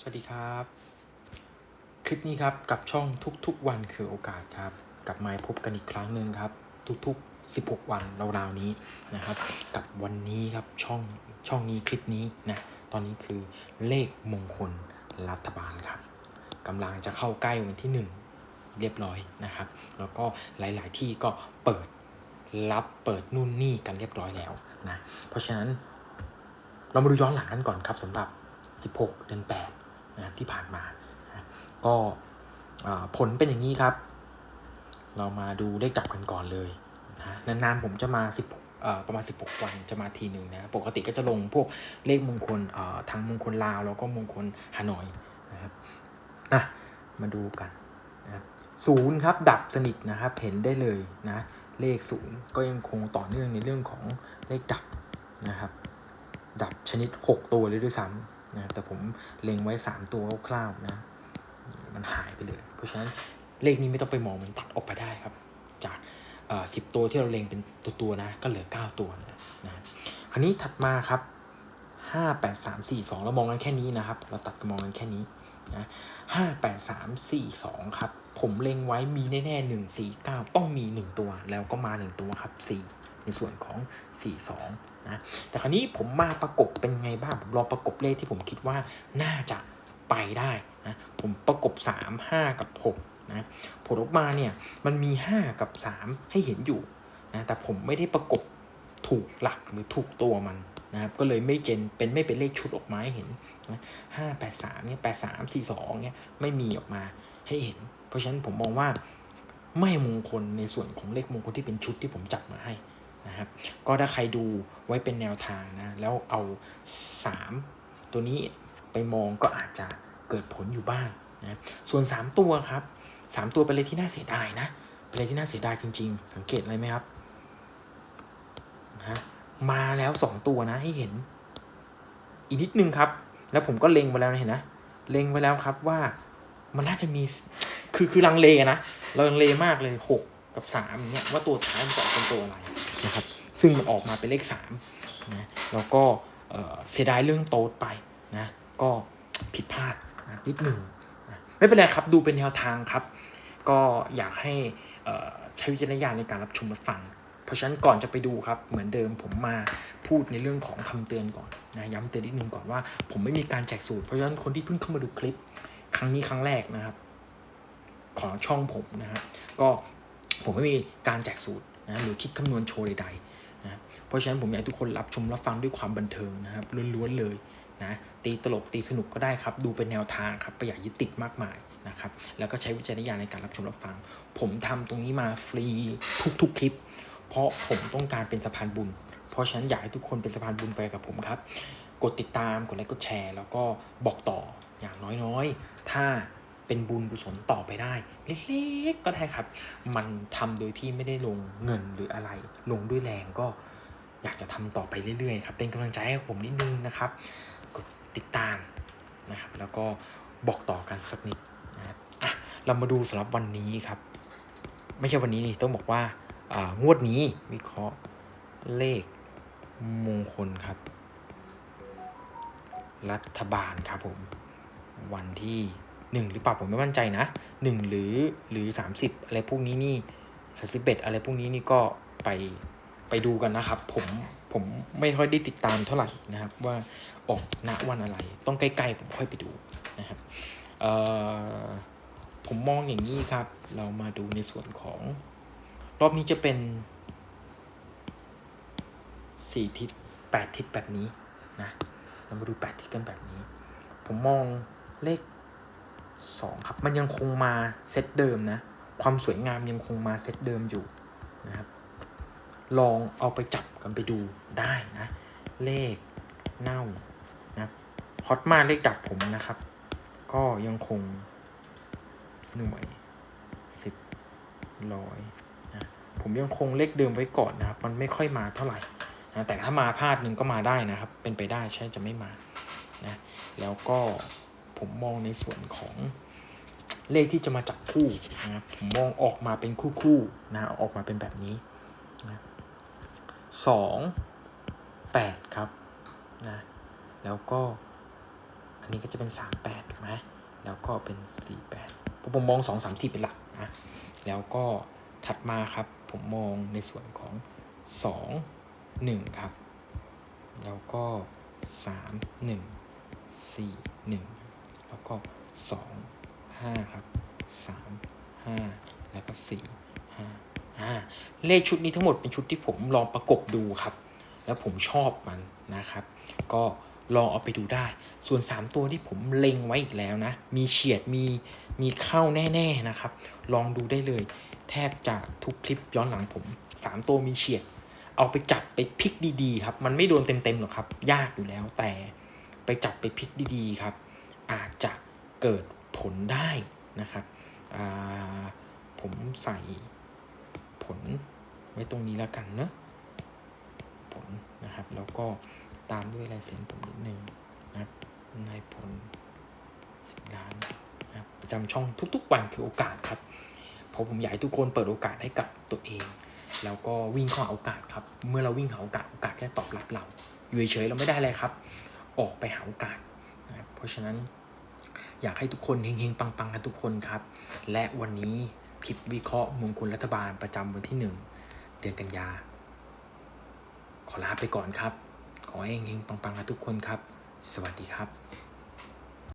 สวัสดีครับ คลิปนี้ครับกับช่องทุกๆวันคือโอกาสครับกลับมาพบกันอีกครั้งหนึ่งครับ ทุกๆ 16 วันราวๆนี้นะครับ กับวันนี้ครับช่องช่องนี้คลิปนี้นะตอนนี้คือเลขมงคลรัฐบาลครับกำลังจะเข้าใกล้วันที่ 1 เรียบร้อยนะครับ แล้วก็หลายๆที่ก็เปิดรับเปิดนู่นนี่กันเรียบร้อยแล้วนะเพราะฉะนั้นเรามาดูย้อนหลังกันก่อนครับสำหรับ 16 เดือน 8 นะที่ผ่านมานะก็ผลเป็นอย่างนี้ครับ เรามาดูเลขจับกันก่อนเลยนะนานๆผมจะมา 10ประมาณ 16 วันจะมาทีหนึ่งนะปกติก็จะลงพวกเลขมงคลทางมงคลลาวแล้วก็มงคลฮานอยนะครับอะมาดูกันนะครับศูนย์ครับดับสนิทนะครับเห็นได้เลยนะเลขศูนย์ก็ยังคงต่อเนื่องในเรื่องของเลขดับนะครับดับชนิด 6 ตัวเลยด้วยซ้ำ นะแต่ผมเล็งไว้ 3 ตัวคร่าวๆนะ มันหายไปเลย เพราะฉะนั้นเลขนี้ไม่ต้องไปมองมันตัดออกไปได้ครับ จากสิบตัวที่เราเล็งเป็นตัวตัวๆนะ ก็เหลือ 9 ตัวนะนะคราวนี้ถัดมาครับ 5 8 3 4 2 เรามองกันแค่นี้นะครับ เราตัดมองกันแค่นี้นะ5 8 3 4 2ครับ ผมเล็งไว้มีแน่ๆ1 4 9ต้องมี1ตัว แล้วก็มา1ตัวครับ4 ในส่วนของ 4 2 นะ แต่คราวนี้ผมมาประกบเป็นไงบ้าง ผมลองประกบเลขที่ผมคิดว่าน่าจะไปได้นะ ผมประกบ 3 5 กับ 6 นะ ผลออกมาเนี่ยมันมี 5 กับ 3 ให้เห็นอยู่นะ แต่ผมไม่ได้ประกบถูกหลักหรือถูกตัวมันนะครับก็เลยไม่เกณฑ์เป็นไม่เป็นเลขชุดออกมาให้เห็นห้าแปดสามเนี่ยแปดสามสี่สองเนี่ยไม่มีออกมาให้เห็น เพราะฉะนั้นผมมองว่าไม่มงคลในส่วนของเลขมงคลที่เป็นชุดที่ผมจัดมาให้ นะครับก็ถ้าใครดูไว้เป็นแนวทางนะแล้วเอา 3 ตัวนี้ไปมองก็อาจจะเกิดผลอยู่บ้างนะส่วน 3 ตัวครับ 3 ตัวเป็นอะไรที่น่าเสียดายนะเป็นอะไรที่น่าเสียดายจริง ๆ สังเกตอะไรไหมครับนะมาแล้ว 2 ตัวนะให้เห็น อีกนิดนึงครับ แล้วผมก็เล็งไปแล้วนะเห็นนะเล็งไว้แล้วครับว่ามันน่าจะมีคือคือลังเลนะเราลังเลมากเลย6กับ3อย่างเงี้ยว่าตัวท้ายมันจะเป็นตัวอะไร นะครับซึ่งมันออกมาเป็นเลข3นะแล้วก็เสียดายเรื่องโต๊ดไปนะก็ผิดพลาดนะนิดหนึ่งนะไม่เป็นไรครับดูเป็นแนวทางครับ ก็อยากให้ใช้วิจารณญาณในการรับชมรับฟัง เพราะฉะนั้นก่อนจะไปดูครับเหมือนเดิมผมมาพูดในเรื่องของคำเตือนก่อนนะย้ำเตือนนิดนึงก่อนว่า ผมไม่มีการแจกสูตร เพราะฉะนั้นคนที่เพิ่งเข้ามาดูคลิป ครั้งนี้ครั้งแรกนะครับ ของช่องผมนะครับก็ผมไม่มีการแจกสูตร นะหรือคิดคำนวณโชว์ใดๆนะเพราะฉะนั้นผมอยากให้ทุกคนรับชมรับฟังด้วยความบันเทิงนะครับล้วนๆเลยนะตีตลกตีสนุกก็ได้ครับ ดูเป็นแนวทางครับประหยัดยึดติดมากมายนะครับแล้วก็ใช้วิจารณญาณในการรับชมรับฟัง ผมทำตรงนี้มาฟรีทุกๆคลิป เพราะผมต้องการเป็นสะพานบุญ เพราะฉะนั้นอยากให้ทุกคนเป็นสะพานบุญไปกับผมครับ กดติดตามกดไลค์กดแชร์ แล้วก็บอกต่ออย่างน้อยๆ ถ้า เป็นบุญกุศลต่อไปได้เล็กๆก็ได้ครับ มันทำโดยที่ไม่ได้ลงเงินหรืออะไร ลงด้วยแรงก็อยากจะทำต่อไปเรื่อยๆครับเป็นกำลังใจให้ผมนิดนึงนะครับกดติดตามนะครับ แล้วก็บอกต่อกันสักนิดนะครับอะเรามาดูสำหรับวันนี้ครับ ไม่ใช่วันนี้นี่ต้องบอกว่าอ่างวดนี้วิเคราะห์เลขมงคลครับ รัฐบาลครับผม วันที่ หนึ่งหรือเปล่าผมไม่มั่นใจนะหนึ่งหรือหรือสามสิบอะไรพวกนี้นี่สสิบเอ็ดอะไรพวกนี้นี่ก็ไปไปดูกันนะครับ ผมผมไม่ค่อยได้ติดตามเท่าไหร่นะครับ ว่าออกณวันอะไร ต้องใกล้ๆผมค่อยไปดูนะครับเอ่อผมมองอย่างนี้ครับ เรามาดูในส่วนของ รอบนี้จะเป็นสี่ทิศแปดทิศแบบนี้นะเรามาดูแปดทิศกันแบบนี้ ผมมองเลข สองครับมันยังคงมาเซตเดิมนะ ความสวยงามยังคงมาเซตเดิมอยู่นะครับ ลองเอาไปจับกันไปดูได้นะ เลขเน่านะฮอตมาเลขดับผมนะครับ ก็ยังคงหน่วยสิบร้อยนะผมยังคงเลขเดิมไว้ก่อนนะครับ มันไม่ค่อยมาเท่าไหร่นะแต่ถ้ามาพลาดหนึ่งก็มาได้นะครับ เป็นไปได้ใช่จะไม่มานะแล้วก็ ผมมองในส่วนของเลขที่จะมาจับคู่นะครับผมมองออกมาเป็นคู่คู่ๆนะออกมาเป็นแบบนี้นะสองแปดครับนะแล้วก็อันอันนี้ก็จะเป็นสามแปดถูกไหมแล้วก็เป็นสี่แปดผมมองสองสามสี่เป็นหลักนะแล้วก็ถัดมาครับผมมองในส่วนของสองหนึ่งครับ แล้วก็สามหนึ่งสี่หนึ่ง แล้วก็สองห้าครับสามห้าแล้วก็สี่ห้าเลขชุดนี้ทั้งหมดเป็นชุดที่ผมลองประกบดูครับ แล้วผมชอบมันนะครับ ก็ลองเอาไปดูได้ ส่วน 3 ตัวที่ผมเล็งไว้อีกแล้วนะ มีเฉียด มี มีเข้าแน่ ๆนะครับ ลองดูได้เลย แทบจะทุกคลิปย้อนหลังผม 3 ตัวมีเฉียด เอาไปจับไปพลิกดีๆครับ มันไม่โดนเต็มๆหรอกครับ ยากอยู่แล้วแต่ไปจับไปพลิกดีๆครับ อาจจะเกิดผลได้นะครับผมใส่ผลไว้ตรงนี้แล้วกันเนะผลนะครับ แล้วก็ตามด้วยลายเซ็นผมนิดนึงนะครับนายผลสิบล้านนะครับประจำช่องทุกๆวันคือโอกาสครับเพราะผมอยากให้ทุกคนเปิดโอกาสให้กับตัวเอง แล้วก็วิ่งเข้าหาโอกาสครับ เมื่อเราวิ่งหาโอกาสโอกาสแค่ตอบรับเราอยู่เฉยเราไม่ได้อะไรครับ ออกไปหาโอกาสนะเพราะฉะนั้น อยากให้ทุกคนเฮงๆ ปังๆกันทุกคนครับ และวันนี้คลิปวิเคราะห์มงคลรัฐบาลประจำวันที่หนึ่งเดือนกันยา ขอลาไปก่อนครับ ขอเฮงๆปังๆกันทุกคนครับ สวัสดีครับ